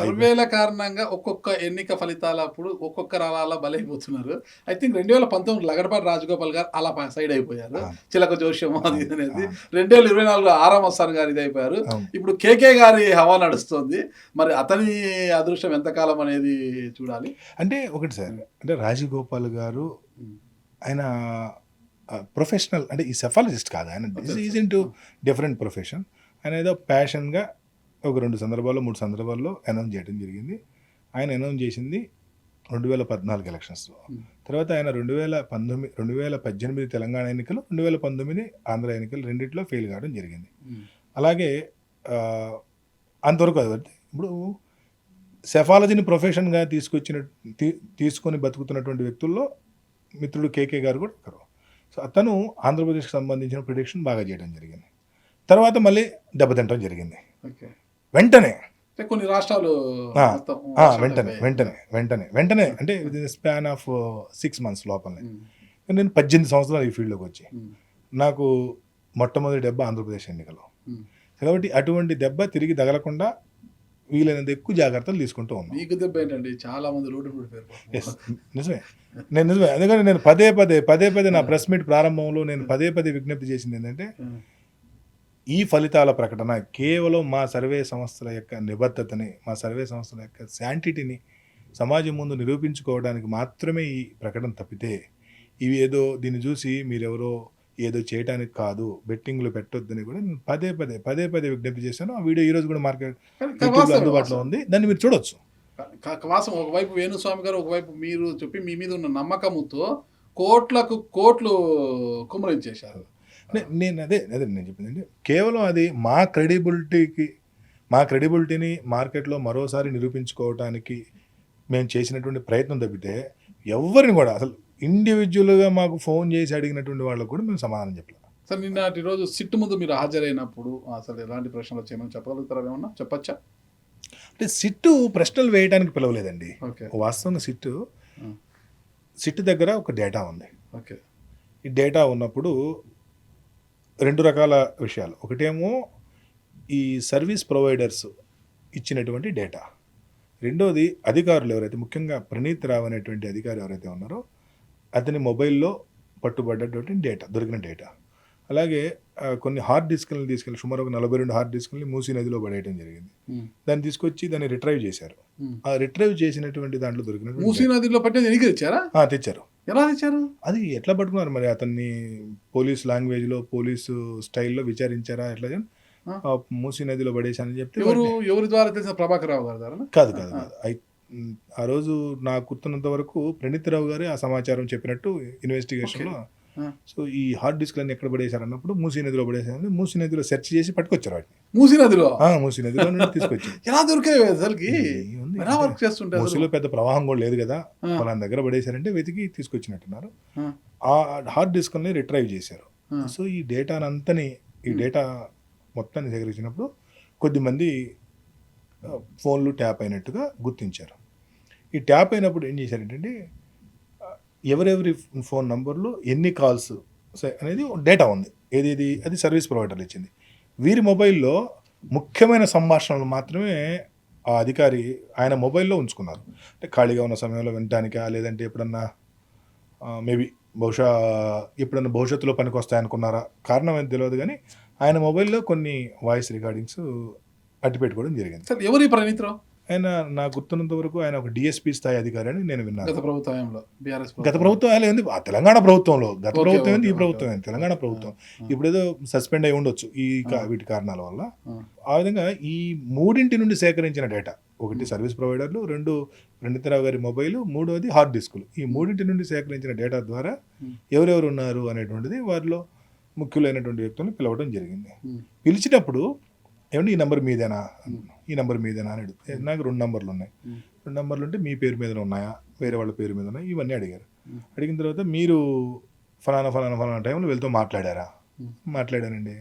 సర్వేల కారణంగా ఒక్కొక్క ఎన్నిక ఫలితాల అప్పుడు ఒక్కొక్కరు అలా అలా బలైపోతున్నారు. ఐ థింక్ రెండు వేల పంతొమ్మిది లగడపాటి రాజగోపాల్ గారు అలా సైడ్ అయిపోయారు. చిలక జోష్యం అది అనేది. రెండు వేల ఇరవై నాలుగులో ఆరామ్ అస్సాన్ గారు ఇది అయిపోయారు. ఇప్పుడు కేకే గారి హవా నడుస్తుంది. మరి అతని అదృష్టం ఎంతకాలం అనేది చూడాలి. అంటే ఒకటి సార్ అంటే రాజగోపాల్ గారు. ఆయన ప్రొఫెషనల్ అంటే ఈ సెఫాలజిస్ట్ కాదు. ఆయన is into different profession ఆయన ఏదో ప్యాషన్గా ఒక రెండు సందర్భాల్లో మూడు సందర్భాల్లో అనౌన్స్ చేయడం జరిగింది ఆయన అనౌన్స్ చేసింది రెండు వేల పద్నాలుగు ఎలక్షన్స్లో. తర్వాత ఆయన రెండు వేల పంతొమ్మిది రెండు వేల పద్దెనిమిది తెలంగాణ ఎన్నికలు రెండు వేల పంతొమ్మిది ఆంధ్ర ఎన్నికలు రెండిట్లో ఫెయిల్ కావడం జరిగింది. అలాగే అంతవరకు అది. ఇప్పుడు సెఫాలజీని ప్రొఫెషన్గా తీసుకొచ్చిన తీ- తీసుకొని బతుకుతున్నటువంటి వ్యక్తుల్లో మిత్రుడు కేకే గారు కూడా ఒకరు సో అతను ఆంధ్రప్రదేశ్కి సంబంధించిన ప్రిడిక్షన్ బాగా చేయడం జరిగింది తర్వాత మళ్ళీ దెబ్బతింటడం జరిగింది ఓకే వెంటనే. కొన్ని రాష్ట్రాలు వెంటనే. వెంటనే వెంటనే వెంటనే. అంటే with span of six months లోపలనే. నేను పద్దెనిమిది సంవత్సరాలు ఈ ఫీల్డ్లోకి వచ్చి. నాకు మొట్టమొదటి దెబ్బ ఆంధ్రప్రదేశ్ ఎన్నికలు. కాబట్టి అటువంటి దెబ్బ తిరిగి తగలకుండా వీలైనంత ఎక్కువ జాగ్రత్తలు తీసుకుంటూ ఉన్నాం. మీకు దెబ్బ ఏంటండి? చాలా మంది రోడ్డు నిజమే. నేను నిజమే. ఎందుకంటే నేను పదే పదే పదే పదే నా ప్రెస్ మీట్ ప్రారంభంలో నేను పదే పదే విజ్ఞప్తి చేసింది ఏంటంటే. ఈ ఫలితాల ప్రకటన కేవలం మా సర్వే సంస్థల యొక్క నిబద్ధతని మా సర్వే సంస్థల యొక్క శాంటిటీని సమాజం ముందు నిరూపించుకోవడానికి మాత్రమే ఈ ప్రకటన తప్పితే ఇవి ఏదో దీన్ని చూసి మీరెవరో ఏదో చేయడానికి కాదు బెట్టింగ్లు పెట్టొద్దని కూడా నేను పదే పదే పదే పదే విజ్ఞప్తి చేశాను. ఆ వీడియో ఈ రోజు కూడా మార్కెట్ అందుబాటులో. ఉంది. దాన్ని మీరు చూడొచ్చు. కా- కా- వాస్తవం ఒకవైపు వేణుస్వామి గారు ఒకవైపు మీరు చెప్పి మీ మీద ఉన్న నమ్మకముతో కోట్లకు కోట్లు కుమ్మరించేశారు. నే- నేను అదే అదే నేను చెప్పింది కేవలం అది మా క్రెడిబిలిటీకి మా క్రెడిబిలిటీని మార్కెట్లో మరోసారి నిరూపించుకోవడానికి మేము చేసినటువంటి ప్రయత్నం తప్పితే ఎవరిని కూడా అసలు ఇండివిజువల్గా మాకు ఫోన్ చేసి అడిగినటువంటి వాళ్ళకు కూడా మేము సమాధానం చెప్పలేదు సార్ నిన్నటి రోజు సిట్టు ముందు మీరు హాజరైనప్పుడు అసలు ఎలాంటి ప్రశ్నలు వచ్చాయని చెప్పగలుగుతారా ఏమన్నా? చెప్పచ్చా? అంటే సిట్టు ప్రశ్నలు వేయడానికి పిలవలేదండి. ఓకే. వాస్తవంగా సిట్టు. సిట్టు దగ్గర ఒక డేటా ఉంది. ఓకే. ఈ డేటా ఉన్నప్పుడు రెండు రకాల విషయాలు. ఒకటేమో ఈ సర్వీస్ ప్రొవైడర్స్ ఇచ్చినటువంటి డేటా. రెండోది అధికారులు ఎవరైతే ముఖ్యంగా ప్రణీత్ రావు అనేటువంటి అధికారి ఎవరైతే ఉన్నారో అతని మొబైల్లో పట్టుబడ్డటువంటి డేటా దొరికిన డేటా. అలాగే కొన్ని హార్డ్ డిస్క్లను తీసుకెళ్ళి సుమారు ఒక నలభై రెండు హార్డ్ డిస్క్లని మూసీ నదిలో పడేయడం జరిగింది. దాన్ని తీసుకొచ్చి దాన్ని రిట్రైవ్ చేశారు. ఆ రిట్రైవ్ చేసినటువంటి దాంట్లో దొరికినటువంటి మూసీ నదిలో పట్టేది ఎనికి తెచ్చారా? ఆ, తెచ్చారు. ఎలా తెచ్చారు? అది ఎట్లా పట్టుకున్నారు మరి అతన్ని? పోలీస్ లాంగ్వేజ్లో పోలీసు స్టైల్లో విచారించారా? ఎట్లా మూసీ నదిలో పడేశానని చెప్తే ఎవరు ఎవరి ద్వారా తెలిసిన ప్రభాకర్ రావు గారు కాదు కాదు కాదు. ఆ రోజు నాకు గుర్తున్నంత వరకు ప్రణీత్ రావు గారే ఆ సమాచారం చెప్పినట్టు ఇన్వెస్టిగేషన్లో ఆ. సో ఈ హార్డ్ డిస్క్లన్నీ ఎక్కడ పడేశారు అన్నప్పుడు మూసీ నదిలో పడేశారని మూసీ నదిలో సెర్చ్ చేసి పట్టుకొచ్చారు వాటిని. మూసీ నదిలో? మూసీ నదిలో నుండి తీసుకొచ్చి ఎలా దొరికాయి అసలుకి. ఎలా వర్క్ చేస్తుంటే అసలు? మూసీలో పెద్ద ప్రవాహం కూడా లేదు కదా. ఫలానా దగ్గర పడేశారంటే వెతికి తీసుకొచ్చినట్టున్నారు ఆ. హార్డ్ డిస్క్ని రిట్రైవ్ చేశారు. సో ఈ డేటానంతని ఈ డేటా మొత్తాన్ని సేకరించినప్పుడు కొద్దిమంది ఫోన్లు ట్యాప్ అయినట్టుగా గుర్తించారు ఈ ట్యాప్ అయినప్పుడు ఏం చేశారంటే ఎవరెవరి ఫోన్ నంబర్లు ఎన్ని కాల్స్ అనేది డేటా ఉంది ఏది అది సర్వీస్ ప్రొవైడర్లు ఇచ్చింది వీరి మొబైల్లో ముఖ్యమైన సంభాషణలు మాత్రమే ఆ అధికారి ఆయన మొబైల్లో ఉంచుకున్నారు. అంటే ఖాళీగా ఉన్న సమయంలో వినటానికా లేదంటే ఎప్పుడన్నా మేబీ బహుశా ఎప్పుడన్నా భవిష్యత్తులో పనికి వస్తాయనుకున్నారా కారణం ఏం తెలియదు కానీ ఆయన మొబైల్లో కొన్ని వాయిస్ రికార్డింగ్స్ అట్టి పెట్టుకోవడం జరిగింది. సార్ ఎవరు ప్రణీత్ రావు ఆయన నాకు గుర్తున్నంత వరకు ఆయన ఒక డిఎస్పీ స్థాయి అధికారి అని నేను విన్నాను గత ప్రభుత్వంలో గత ప్రభుత్వం ఆయన ఏంది ఆ తెలంగాణ ప్రభుత్వంలో గత ప్రభుత్వం ఏంది ఈ ప్రభుత్వం. ఏంది తెలంగాణ ప్రభుత్వం ఆ. ఇప్పుడు ఏదో సస్పెండ్ అయి ఉండొచ్చు ఈ. వీటి కారణాల వల్ల ఆ. విధంగా ఈ మూడింటి నుండి సేకరించిన డేటా ఒకటి సర్వీస్ ప్రొవైడర్లు రెండు రెండితరావు గారి మొబైల్ మూడోది హార్డ్ డిస్కులు ఈ మూడింటి నుండి సేకరించిన డేటా ద్వారా. ఎవరెవరు ఉన్నారు అనేటువంటిది వారిలో ముఖ్యులైనటువంటి వ్యక్తులను పిలవడం జరిగింది. పిలిచినప్పుడు ఏమంటే ఈ నెంబర్ మీదేనా? ఈ నెంబర్ మీదేనా అని అడిగితే. నాకు రెండు నెంబర్లు ఉన్నాయి. రెండు నెంబర్లు ఉంటే మీ పేరు మీద ఉన్నాయా? వేరే వాళ్ళ పేరు మీద ఉన్నాయా? ఇవన్నీ అడిగారు. అడిగిన తర్వాత మీరు ఫలానా ఫలానా ఫలానా టైంలో వీళ్ళతో మాట్లాడారా. మాట్లాడానండి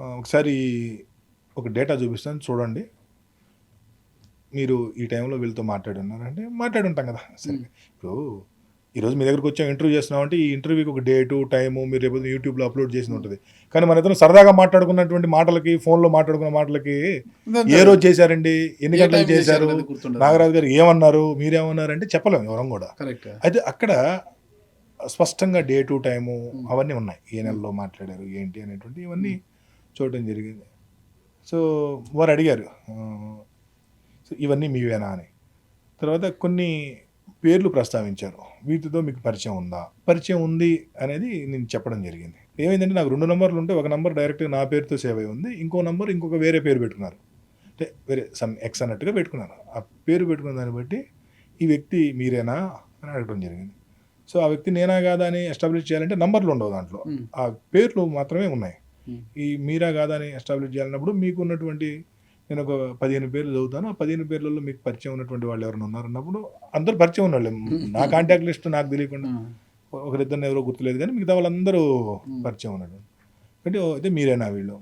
ఒకసారి ఒక డేటా చూపిస్తాను చూడండి. మీరు ఈ టైంలో వీళ్ళతో మాట్లాడి ఉన్నారంటే మాట్లాడి ఉంటాం కదా. సరే. ఇప్పుడు ఈరోజు మీ దగ్గరకు వచ్చాం ఇంటర్వ్యూ చేస్తున్నామంటే ఈ ఇంటర్వ్యూకి ఒక డేటు టైము మీరు రేపు యూట్యూబ్లో అప్లోడ్ చేసి ఉంటుంది. కానీ మన ఇద్దరు సరదాగా మాట్లాడుకున్నటువంటి మాటలకి ఫోన్లో మాట్లాడుకున్న మాటలకి ఏ రోజు చేశారండి? ఎన్ని గంటలకు చేశారు? నాగరాజు గారు ఏమన్నారు? మీరేమన్నారు అంటే చెప్పలేము ఎవరం కూడా. కరెక్ట్. అయితే అక్కడ స్పష్టంగా డే టు టైము అవన్నీ ఉన్నాయి. ఏ నెలలో మాట్లాడారు ఏంటి అనేటువంటి ఇవన్నీ చూడటం జరిగింది. సో వారు అడిగారు సో ఇవన్నీ మీవేనా? అని. తర్వాత కొన్ని పేర్లు ప్రస్తావించారు. వీటితో మీకు పరిచయం ఉందా? పరిచయం ఉంది అనేది నేను చెప్పడం జరిగింది. ఏమైందంటే నాకు రెండు నంబర్లు ఉంటే ఒక నంబర్ డైరెక్ట్గా నా పేరుతో సేవ్ అయి ఉంది. ఇంకో నంబర్ ఇంకొక వేరే పేరు పెట్టుకున్నారు. అంటే వేరే సమ్ ఎక్స్ అన్నట్టుగా పెట్టుకున్నారు. ఆ పేరు పెట్టుకున్న దాన్ని బట్టి ఈ వ్యక్తి మీరేనా అని అడగడం జరిగింది. సో ఆ వ్యక్తి నేనా కాదా అని ఎస్టాబ్లిష్ చేయాలంటే నంబర్లు ఉండవు దాంట్లో. ఆ పేర్లు మాత్రమే ఉన్నాయి. ఈ మీరా కాదా అని ఎస్టాబ్లిష్ చేయాలన్నప్పుడు మీకు ఉన్నటువంటి నేను ఒక పదిహేను పేర్లు చదువుతాను. ఆ పదిహేను పేర్లలో మీకు పరిచయం ఉన్నటువంటి వాళ్ళు ఎవరైనా ఉన్నారన్నప్పుడు అందరూ పరిచయం ఉన్న వాళ్ళే నా కాంటాక్ట్ లిస్ట్ నాకు తెలియకుండా ఒకరిద్దరిని ఎవరో గుర్తులేదు కానీ మిగతా వాళ్ళందరూ పరిచయం ఉన్నాడు అంటే "ఓ, అయితే మీరేనా వీళ్ళు?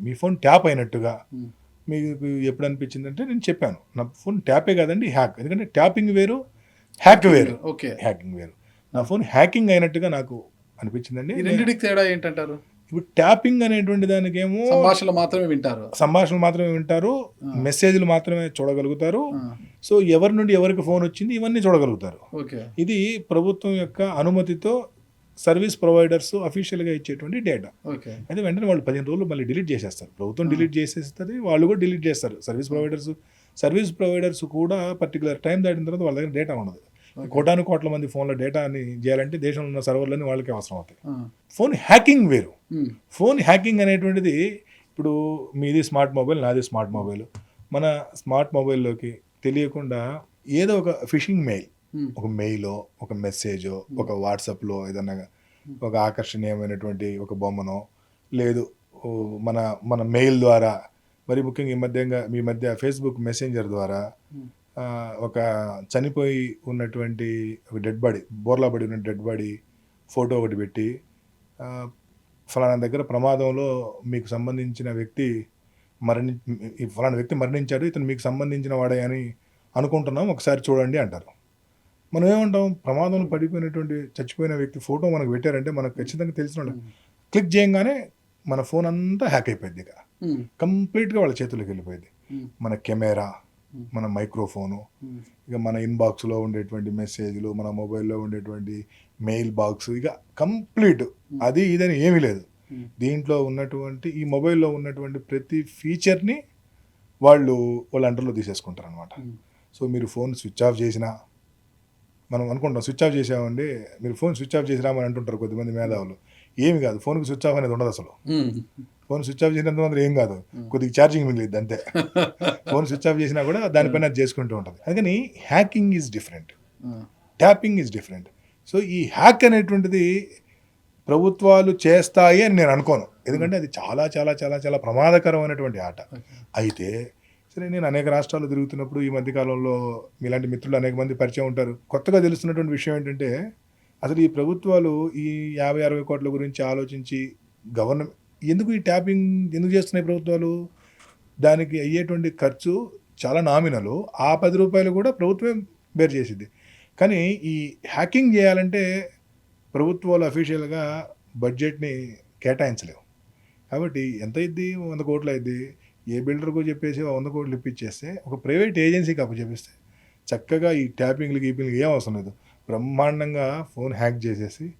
మీ ఫోన్ ట్యాప్ అయినట్టుగా మీకు ఎప్పుడు అనిపించింది అంటే నేను చెప్పాను. నా ఫోన్ ట్యాపే కాదండి హ్యాక్. ఎందుకంటే ట్యాపింగ్ వేరు హ్యాక్ వేరు. ఓకే. హ్యాకింగ్ వేరు. నా ఫోన్ హ్యాకింగ్ అయినట్టుగా నాకు అనిపించిందండి. రెండింటికి తేడా ఏంటంటారు? ఇప్పుడు ట్యాపింగ్ అనేటువంటి దానికేమో సంభాషణలు మాత్రమే వింటారు. సంభాషణలు మాత్రమే వింటారు మెసేజ్లు మాత్రమే చూడగలుగుతారు. సో ఎవరి నుండి ఎవరికి ఫోన్ వచ్చింది ఇవన్నీ చూడగలుగుతారు. ఓకే. ఇది ప్రభుత్వం యొక్క అనుమతితో సర్వీస్ ప్రొవైడర్స్ అఫీషియల్గా ఇచ్చేటువంటి డేటా అయితే వెంటనే వాళ్ళు పదిహేను రోజులు మళ్ళీ డిలీట్ చేసేస్తారు. ప్రభుత్వం డిలీట్ చేసేస్తుంది వాళ్ళు కూడా డిలీట్ చేస్తారు. సర్వీస్ ప్రొవైడర్స్ సర్వీస్ ప్రొవైడర్స్ కూడా పర్టికులర్ టైం దాటిన తర్వాత వాళ్ళ దగ్గర డేటా ఉండదు. కోటాను కోట్ల మంది ఫోన్లో డేటాని చేయాలంటే దేశంలో ఉన్న సర్వర్లన్నీ వాళ్ళకి అవసరం అవుతాయి. ఫోన్ హ్యాకింగ్ వేరు. ఫోన్ హ్యాకింగ్ అనేటువంటిది ఇప్పుడు మీది స్మార్ట్ మొబైల్ నాది స్మార్ట్ మొబైల్. మన స్మార్ట్ మొబైల్లోకి తెలియకుండా ఏదో ఒక ఫిషింగ్ మెయిల్. ఒక మెయిలో ఒక మెసేజో ఒక వాట్సాప్లో ఏదన్నా ఒక ఆకర్షణీయమైనటువంటి ఒక బొమ్మనో లేదు మన మన మెయిల్ ద్వారా మరి ముఖ్యంగా ఈ మధ్యంగా మీ మధ్య ఫేస్బుక్ మెసెంజర్ ద్వారా ఒక చనిపోయి ఉన్నటువంటి ఒక డెడ్ బాడీ బోర్లా పడి ఉన్న డెడ్ బాడీ ఫోటో ఒకటి పెట్టి ఫలానా దగ్గర ప్రమాదంలో మీకు సంబంధించిన వ్యక్తి మరణి ఈ ఫలానా వ్యక్తి మరణించాడు ఇతను మీకు సంబంధించిన వాడే అని అనుకుంటున్నాం ఒకసారి చూడండి అంటారు. మనం ఏమంటాం? ప్రమాదంలో పడిపోయినటువంటి చచ్చిపోయిన వ్యక్తి ఫోటో మనకు పెట్టారంటే మనకు ఖచ్చితంగా తెలిసిన క్లిక్ చేయగానే మన ఫోన్ అంతా హ్యాక్ అయిపోయింది ఇక. కంప్లీట్గా వాళ్ళ చేతుల్లోకి వెళ్ళిపోయింది మన కెమెరా మన మైక్రోఫోను. ఇక మన ఇన్బాక్స్లో ఉండేటువంటి మెసేజ్లు మన మొబైల్లో ఉండేటువంటి మెయిల్ బాక్స్ ఇక కంప్లీట్. అది ఇదని ఏమీ లేదు. దీంట్లో ఉన్నటువంటి ఈ మొబైల్లో ఉన్నటువంటి ప్రతి ఫీచర్ని వాళ్ళు వాళ్ళ అండర్లో తీసేసుకుంటారు అనమాట సో మీరు ఫోన్ స్విచ్ ఆఫ్ చేసినా మనం అనుకుంటాం స్విచ్ ఆఫ్ చేసామండి మీరు ఫోన్ స్విచ్ ఆఫ్ చేసినామని అంటుంటారు కొద్దిమంది మేధావులు. ఏమి కాదు ఫోన్కి స్విచ్ ఆఫ్ అనేది ఉండదు అసలు. ఫోన్ స్విచ్ ఆఫ్ చేసినంత మాత్రం ఏం కాదు. కొద్దిగా ఛార్జింగ్ మిగిలిద్ది అంతే. ఫోన్ స్విచ్ ఆఫ్ చేసినా కూడా దానిపైన అది చేసుకుంటూ ఉంటుంది. అందుకని hacking is different. Tapping is different. So ఈ హ్యాక్ అనేటువంటిది ప్రభుత్వాలు చేస్తాయి అని నేను అనుకోను. ఎందుకంటే అది చాలా చాలా చాలా చాలా ప్రమాదకరమైనటువంటి ఆట. అయితే సరే నేను అనేక రాష్ట్రాలు తిరుగుతున్నప్పుడు ఈ మధ్య కాలంలో మీలాంటి మిత్రులు అనేక మంది పరిచయం ఉంటారు. కొత్తగా తెలుస్తున్నటువంటి విషయం ఏంటంటే అసలు ఈ ప్రభుత్వాలు ఈ యాభై అరవై కోట్ల గురించి ఆలోచించి గవర్నమెంట్ ఎందుకు ఈ ట్యాపింగ్ ఎందుకు చేస్తున్నాయి ప్రభుత్వాలు? దానికి అయ్యేటువంటి ఖర్చు చాలా నామినలు. ఆ పది రూపాయలు కూడా ప్రభుత్వమే బేర్ చేసిద్ది కానీ ఈ హ్యాకింగ్ చేయాలంటే ప్రభుత్వాలు అఫీషియల్గా బడ్జెట్ని కేటాయించలేవు. కాబట్టి ఎంత అయింది వంద కోట్లు అయింది ఏ బిల్డర్కు చెప్పేసి వంద కోట్లు ఇప్పించేస్తే ఒక ప్రైవేట్ ఏజెన్సీకి అప్పచెప్పిస్తే చక్కగా ఈ ట్యాపింగ్లు గీపింగ్లు ఏం అవసరం లేదు. బ్రహ్మాండంగా ఫోన్ హ్యాక్ చేసేసి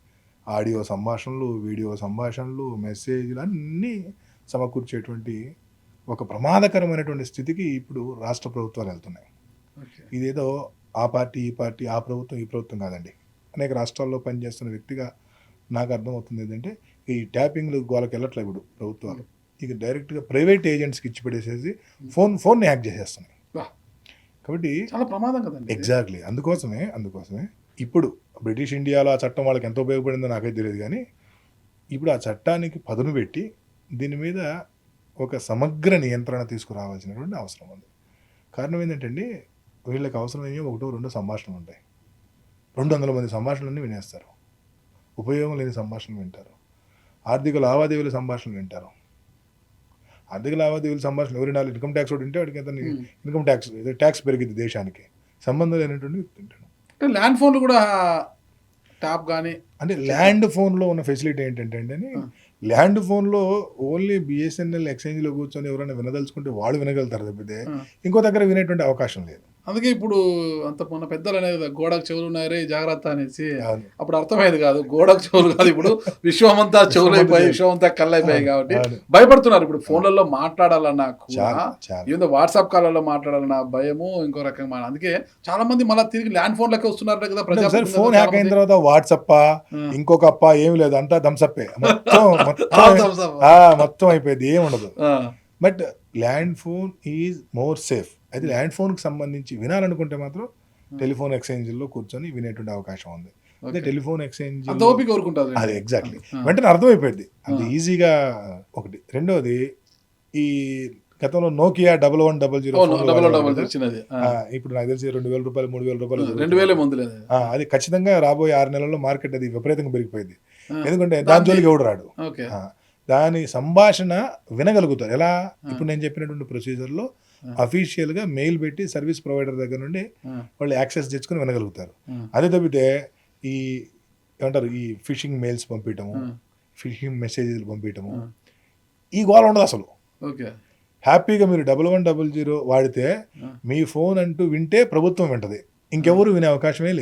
ఆడియో సంభాషణలు వీడియో సంభాషణలు మెసేజ్లు అన్నీ సమకూర్చేటువంటి ఒక ప్రమాదకరమైనటువంటి స్థితికి ఇప్పుడు రాష్ట్ర ప్రభుత్వాలు వెళ్తున్నాయి. ఇదేదో ఆ పార్టీ ఈ పార్టీ ఆ ప్రభుత్వం ఈ ప్రభుత్వం కాదండి. అనేక రాష్ట్రాల్లో పనిచేస్తున్న వ్యక్తిగా నాకు అర్థమవుతుంది ఏంటంటే ఈ ట్యాపింగ్లు గోలకి వెళ్ళట్లేదు ఇప్పుడు ప్రభుత్వాలు. ఇక డైరెక్ట్గా ప్రైవేట్ ఏజెంట్స్కి ఇచ్చి పెట్టేసేసి ఫోన్ ఫోన్ని హ్యాక్ చేసేస్తున్నాయి. కాబట్టి చాలా ప్రమాదం కదండి ఎగ్జాక్ట్లీ అందుకోసమే అందుకోసమే ఇప్పుడు బ్రిటిష్ ఇండియాలో ఆ చట్టం వాళ్ళకి ఎంత ఉపయోగపడిందో నాకైతే తెలియదు కానీ ఇప్పుడు ఆ చట్టానికి పదును పెట్టి దీని మీద ఒక సమగ్ర నియంత్రణ తీసుకురావాల్సినటువంటి అవసరం ఉంది. కారణం ఏంటంటే వీళ్ళకి అవసరమయ్యే ఒకటో రెండో సంభాషణలు ఉంటాయి. రెండు వందల మంది సంభాషణలన్నీ వినేస్తారు. ఉపయోగం లేని సంభాషణలు వింటారు. ఆర్థిక లావాదేవీల సంభాషణలు వింటారు. ఆర్థిక లావాదేవీల సంభాషణ ఎవరి నాలుగు ఇన్కమ్ ట్యాక్స్ ఒకటి ఉంటే వాడికి ఇన్కమ్ ట్యాక్స్ ట్యాక్స్ పెరిగింది దేశానికి. సంబంధం లేనటువంటి వ్యక్తి ఉంటాడు అంటే ల్యాండ్ ఫోన్లు కూడా ట్యాప్ కానీ అంటే ల్యాండ్ ఫోన్లో ఉన్న ఫెసిలిటీ ఏంటంటే అండి ల్యాండ్ ఫోన్లో ఓన్లీ బిఎస్ఎన్ఎల్ ఎక్స్చేంజ్లో కూర్చొని ఎవరైనా వినదలుచుకుంటే వాళ్ళు వినగలుగుతారు తప్పితే ఇంకో దగ్గర వినేటువంటి అవకాశం లేదు. అందుకే ఇప్పుడు అంత మొన్న పెద్దలు అనేది కదా, గోడకు చెవులు ఉన్నాయి రే జాగ్రత్త అనేసి. అప్పుడు అర్థమయ్యేది కాదు గోడకు చెవులు కాదు ఇప్పుడు విశ్వమంతా చెవులు. అయిపోయి విశ్వమంతా కళ్ళు అయిపోయాయి కాబట్టి. భయపడుతున్నారు. ఇప్పుడు ఫోన్లలో మాట్లాడాలన్నా కూడా ఏందో వాట్సాప్ కాల్లో మాట్లాడాలన్న భయము ఇంకో రకంగా అందుకే చాలా మంది మళ్ళీ తిరిగి ల్యాండ్ ఫోన్ లెక్క వస్తున్నారు కదా ప్రజాప్రతినిధులు ఫోన్ హ్యాక్ అయిన. తర్వాత వాట్సప్. ఇంకొక అప్ప ఏమి లేదు అంతా థమ్సప్పే మొత్తం అయిపోయింది ఏం ఉండదు ఆ, but land phone is more safe. అయితే ల్యాండ్ ఫోన్కి సంబంధించి వినాలనుకుంటే మాత్రం టెలిఫోన్ ఎక్స్చేంజ్లో కూర్చొని వినేటువంటి అవకాశం ఉంది. అదే Okay. టెలిఫోన్ ఎక్స్చేంజ్ అది ఎగ్జాక్ట్లీ. వెంటనే అర్థమైపోయింది. అంత ఈజీగా ఒకటి. రెండోది ఈ గతంలో Nokia double one double zero ఇప్పుడు నాకు తెలిసి రెండు వేల రూపాయలు మూడు వేల రూపాయలు రెండు వేలే అది ఖచ్చితంగా రాబోయే ఆరు నెలల్లో మార్కెట్ అది విపరీతంగా పెరిగిపోయింది. ఎందుకంటే దాని జోలికి ఎవడు రాడు? దాని సంభాషణ వినగలుగుతారు. ఎలా? ఇప్పుడు నేను చెప్పినటువంటి ప్రొసీజర్లో అఫీషియల్గా మెయిల్ పెట్టి సర్వీస్ ప్రొవైడర్ దగ్గర నుండి వాళ్ళు యాక్సెస్ తెచ్చుకొని వినగలుగుతారు. అదే తప్పితే ఈ ఏమంటారు? ఈ ఫిషింగ్ మెయిల్స్ పంపించటము. ఫిషింగ్ మెసేజ్లు పంపించటము. ఈ గోల ఉండదు అసలు. ఓకే. హ్యాపీగా మీరు డబల్ వన్ డబల్ జీరో వాడితే. మీ ఫోన్ అంటూ వింటే ప్రభుత్వం వింటది. ఇంకెవరు వినే అవకాశమే లేదు.